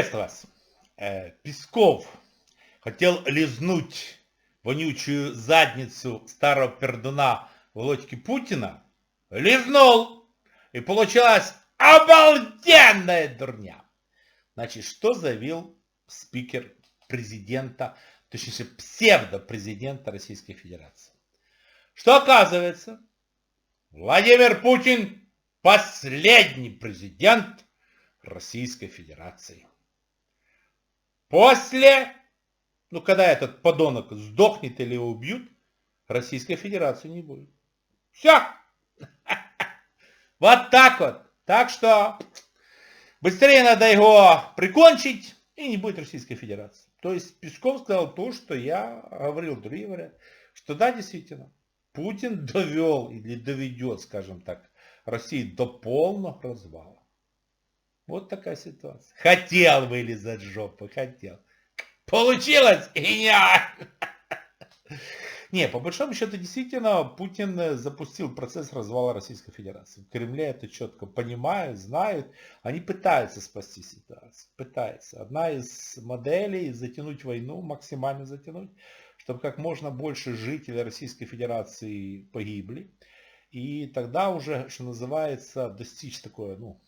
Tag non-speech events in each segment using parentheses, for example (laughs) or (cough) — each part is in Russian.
Приветствую вас. Э, Песков хотел лизнуть вонючую задницу старого пердуна Володьки Путина. Лизнул! И получилась обалденная дурня. Значит, что заявил спикер президента, точнее псевдопрезидента Российской Федерации? Что оказывается, Владимир Путин последний президент Российской Федерации. После, ну когда этот подонок сдохнет или убьют, Российской Федерации не будет. Все. (laughs) Вот так вот. Так что быстрее надо его прикончить, и не будет Российской Федерации. То есть Песков сказал то, что я говорил, другие говорят, что да, действительно, Путин довел или доведет, скажем так, Россию до полного развала. Вот такая ситуация. Хотел вылезать жопы, хотел. Получилось нет. (laughs) Не, по большому счету, действительно, Путин запустил процесс развала Российской Федерации. В Кремле это четко понимают, знают. Они пытаются спасти ситуацию. Пытаются. Одна из моделей затянуть войну, максимально затянуть, чтобы как можно больше жителей Российской Федерации погибли. И тогда уже, что называется, достичь такое, ну,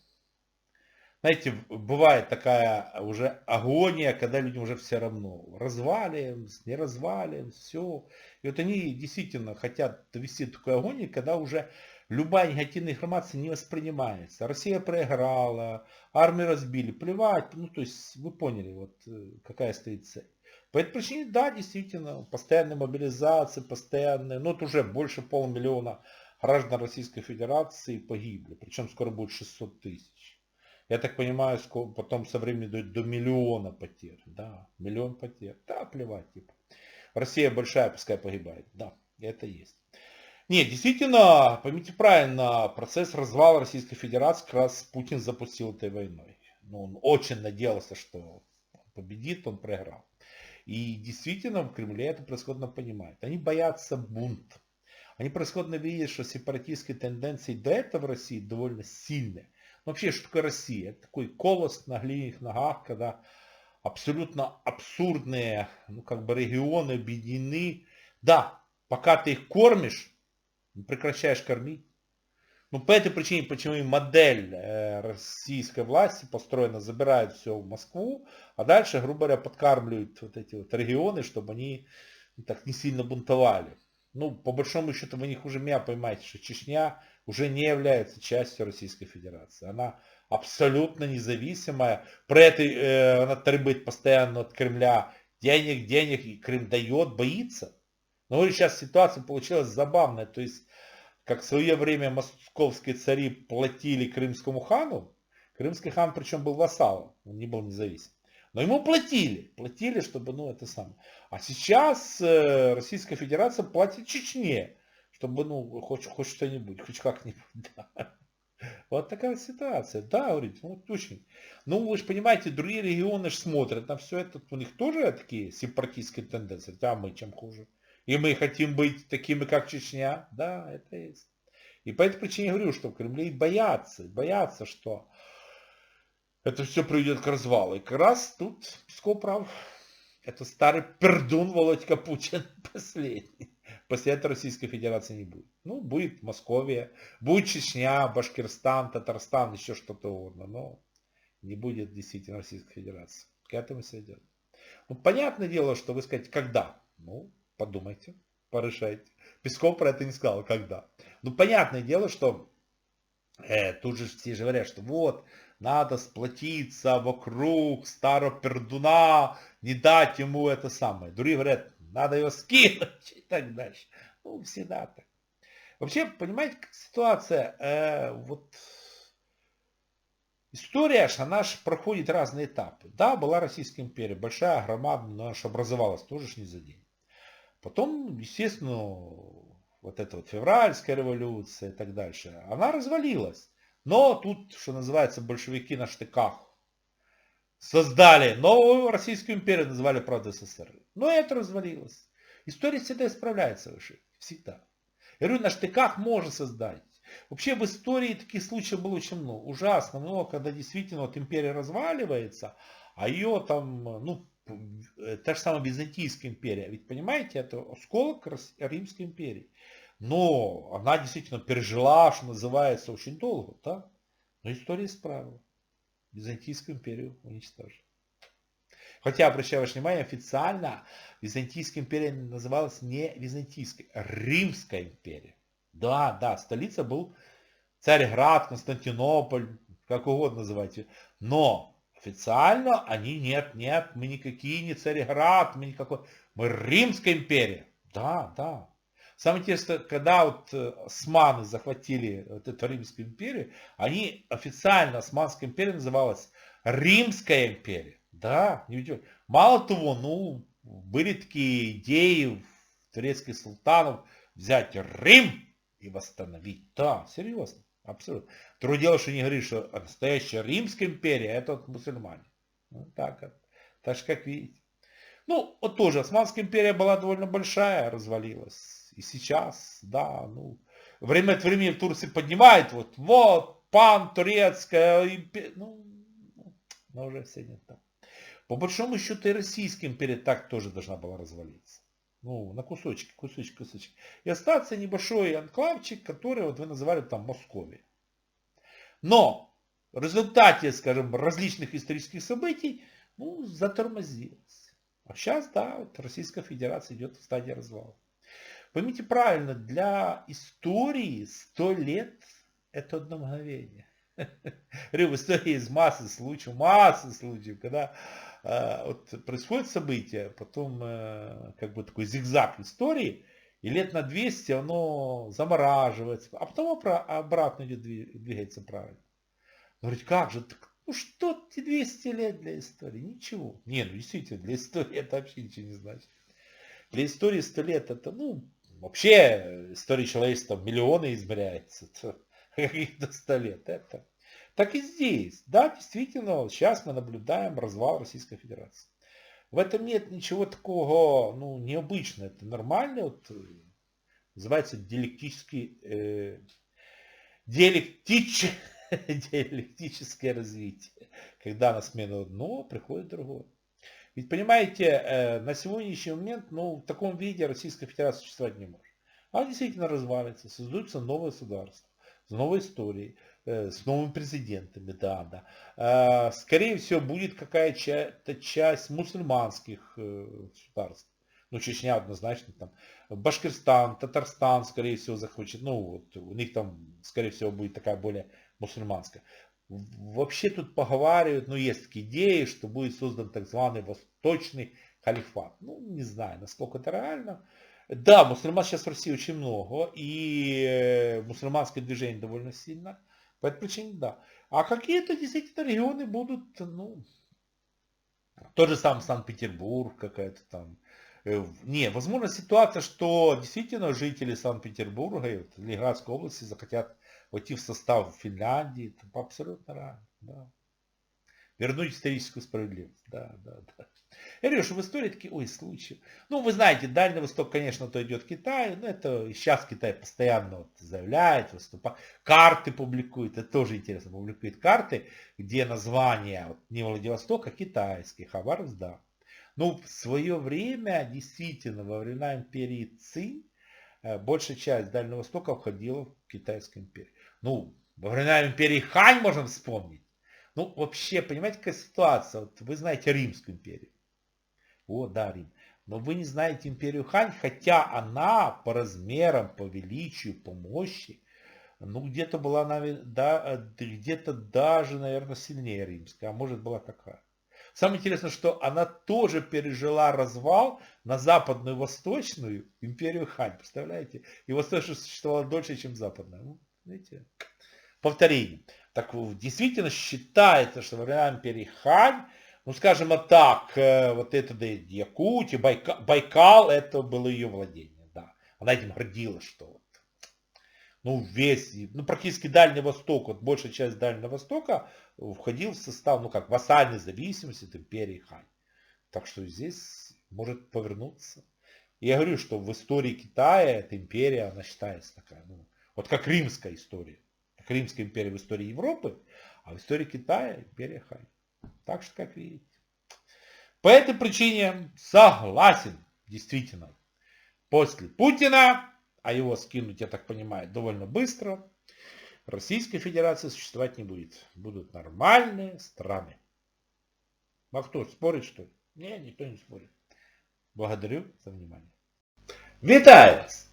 знаете, бывает такая уже агония, когда людям уже все равно. Развалим, не развалим, все. И вот они действительно хотят довести такую агонию, когда уже любая негативная информация не воспринимается. Россия проиграла, армию разбили, плевать. Ну, то есть, вы поняли, вот э, какая стоит цель. По этой причине, да, действительно, постоянная мобилизация, постоянная, ну, это уже больше полумиллиона граждан Российской Федерации погибли. Причем скоро будет 600 тысяч. Я так понимаю, потом со временем дойдет до миллиона потерь. Да, миллион потерь. Да, плевать, типа. Россия большая, пускай погибает. Да, это есть. Нет, действительно, поймите правильно, процесс развала Российской Федерации как раз Путин запустил этой войной. Но он очень надеялся, что победит, он проиграл. И действительно в Кремле это происходно понимают. Они боятся бунта. Они происходно видят, что сепаратистские тенденции до этого в России довольно сильные. Вообще, что такое Россия? Это такой колос на глиняных ногах, когда абсолютно абсурдные, ну, как бы регионы объединены. Да, пока ты их кормишь, не прекращаешь кормить. Ну, по этой причине, почему и модель э, российской власти построена, забирают все в Москву, а дальше, грубо говоря, подкармливают вот эти вот регионы, чтобы они так не сильно бунтовали. Ну, по большому счету, вы не хуже меня понимаете, что Чечня уже не является частью Российской Федерации. Она абсолютно независимая. При этом э, она требует постоянно от Кремля денег, денег, и Крым дает, боится. Но вот сейчас ситуация получилась забавная. То есть, как в свое время московские цари платили крымскому хану, крымский хан причем был вассалом, он не был независим. Но ему платили, платили, чтобы, ну, это самое. А сейчас э, Российская Федерация платит Чечне чтобы, ну, хоть, хоть что-нибудь, хоть как-нибудь, (laughs) да. Вот такая ситуация. Да, говорите, ну, очень. Ну, вы же понимаете, другие регионы же смотрят на все это, у них тоже такие сепаратистские тенденции, а мы чем хуже. И мы хотим быть такими, как Чечня. Да, это есть. И по этой причине я говорю, что в Кремле боятся, боятся, что это все приведет к развалу. И как раз тут Песков прав. Это старый пердун Володька Путин (laughs) последний. После этого Российской Федерации не будет. Ну, будет Московия, будет Чечня, Башкирстан, Татарстан, еще что-то угодно, но не будет действительно Российской Федерации. К этому все идет. Ну, понятное дело, что вы скажете, когда? Ну, подумайте, порешайте. Песков про это не сказал, когда. Ну, понятное дело, что э, тут же все же говорят, что вот, надо сплотиться вокруг старого пердуна, не дать ему это самое. Другие говорят, надо его скинуть и так дальше. Ну, всегда так. Вообще, понимаете, ситуация, э, вот история, она же проходит разные этапы. Да, была Российская империя, большая, громадная, но она же образовалась тоже ж не за день. Потом, естественно, вот эта вот февральская революция и так дальше, она развалилась. Но тут, что называется, большевики на штыках создали новую Российскую империю, называли, правда, СССР. Но это развалилось. История всегда исправляется выше. Всегда. Я говорю, на штыках можно создать. Вообще в истории таких случаев было очень много. Ужасно много, когда действительно вот империя разваливается, а ее там, ну, та же самая Византийская империя. Ведь понимаете, это осколок Римской империи. Но она действительно пережила, что называется, очень долго, да? Но история исправила. Византийскую империю уничтожила. Хотя, обращаю ваше внимание, официально Византийская империя называлась не Византийской, а Римская империя. Да, да, столица был Царьград, Константинополь, как угодно называйте. Но официально они нет, нет, мы никакие не Царьград, мы никакой, мы Римская империя. Да, да. Самое интересное, когда вот э, османы захватили вот эту Римскую империю, они официально Османская империя называлась Римская империя. Да, не удивительно. Мало того, ну, были такие идеи турецких султанов взять Рим и восстановить. Да, серьезно, абсолютно. Другое дело, что не говорит, что настоящая Римская империя, это вот мусульмане. Ну, так, так же, как видите. Ну, вот тоже Османская империя была довольно большая, развалилась. И сейчас, да, ну, время от времени в Турции поднимает, вот, вот, пан турецкая империя, ну, но уже все не так. По большому счету и Российская империя так тоже должна была развалиться. Ну, на кусочки, кусочки, кусочки. И остаться небольшой анклавчик, который вот вы называли там Московией. Но в результате, скажем, различных исторических событий, ну, затормозилось. А сейчас, да, вот Российская Федерация идет в стадии развала. Поймите правильно, для истории сто лет это одно мгновение. Говорю, в истории есть массы случаев, массы случаев, когда э, вот происходит событие, потом э, как бы такой зигзаг истории, и лет на 200 оно замораживается, а потом обратно идет, двигается правильно. Говорит, как же, ну что эти 200 лет для истории? Ничего. Не, ну действительно, для истории это вообще ничего не значит. Для истории 100 лет это, ну, вообще история человечества миллионы измеряется. каких-то 100 (laughs) лет. Это. Так и здесь. Да, действительно, сейчас мы наблюдаем развал Российской Федерации. В этом нет ничего такого ну, необычного. Это нормально. Вот, э, называется диалектический, э, диалектич, (laughs) диалектическое развитие. Когда на смену одного приходит другое. Ведь понимаете, э, на сегодняшний момент ну, в таком виде Российская Федерация существовать не может. Она действительно развалится, создаются новые государства с новой историей, э, с новыми президентами, да, да. А, скорее всего, будет какая-то часть мусульманских э, государств. Ну, Чечня однозначно там. Башкирстан, Татарстан, скорее всего, захочет. Ну, вот у них там, скорее всего, будет такая более мусульманская. Вообще тут поговаривают, ну, есть такие идеи, что будет создан так званый восточный халифат. Ну, не знаю, насколько это реально. Да, мусульман сейчас в России очень много, и э, мусульманское движение довольно сильно. По этой причине да. А какие-то действительно регионы будут, ну, тот же самый Санкт-Петербург, какая-то там. Э, не, возможно ситуация, что действительно жители Санкт-Петербурга и Ленинградской области захотят войти в состав Финляндии. Это абсолютно рано. Да. Вернуть историческую справедливость. Да, да, да. Я говорю, что в истории такие, ой, случаи. Ну, вы знаете, Дальний Восток, конечно, то идет Китай, но это сейчас Китай постоянно вот заявляет, выступает, карты публикует, это тоже интересно, публикует карты, где название не Владивостока, а китайских, Хабаровск, да. Ну, в свое время, действительно, во времена империи Цинь, э, большая часть Дальнего Востока входила в Китайскую империю. Ну, во времена империи Хань можем вспомнить. Ну, вообще, понимаете, какая ситуация? Вот вы знаете Римскую империю. О, да, Рим. Но вы не знаете империю Хань, хотя она по размерам, по величию, по мощи, ну где-то была, да, где-то даже, наверное, сильнее римская, а может была такая. Самое интересное, что она тоже пережила развал на западную восточную империю Хань, представляете? И восточная существовала дольше, чем западная. Видите? Повторение. Так действительно считается, что во времена империи Хань ну, скажем так, э, вот это да, Якутия, Байкал, Байкал, это было ее владение, да. Она этим гордилась, что вот, ну, весь, ну, практически Дальний Восток, вот большая часть Дальнего Востока входил в состав, ну, как вассальной зависимости от империи Хань. Так что здесь может повернуться. Я говорю, что в истории Китая эта империя, она считается такая, ну, вот как римская история. Как римская империя в истории Европы, а в истории Китая империя Хань. Так что, как видите. По этой причине согласен, действительно, после Путина, а его скинуть, я так понимаю, довольно быстро, Российской Федерации существовать не будет. Будут нормальные страны. А кто, спорит что ли? Не, никто не спорит. Благодарю за внимание. Вітаю вас!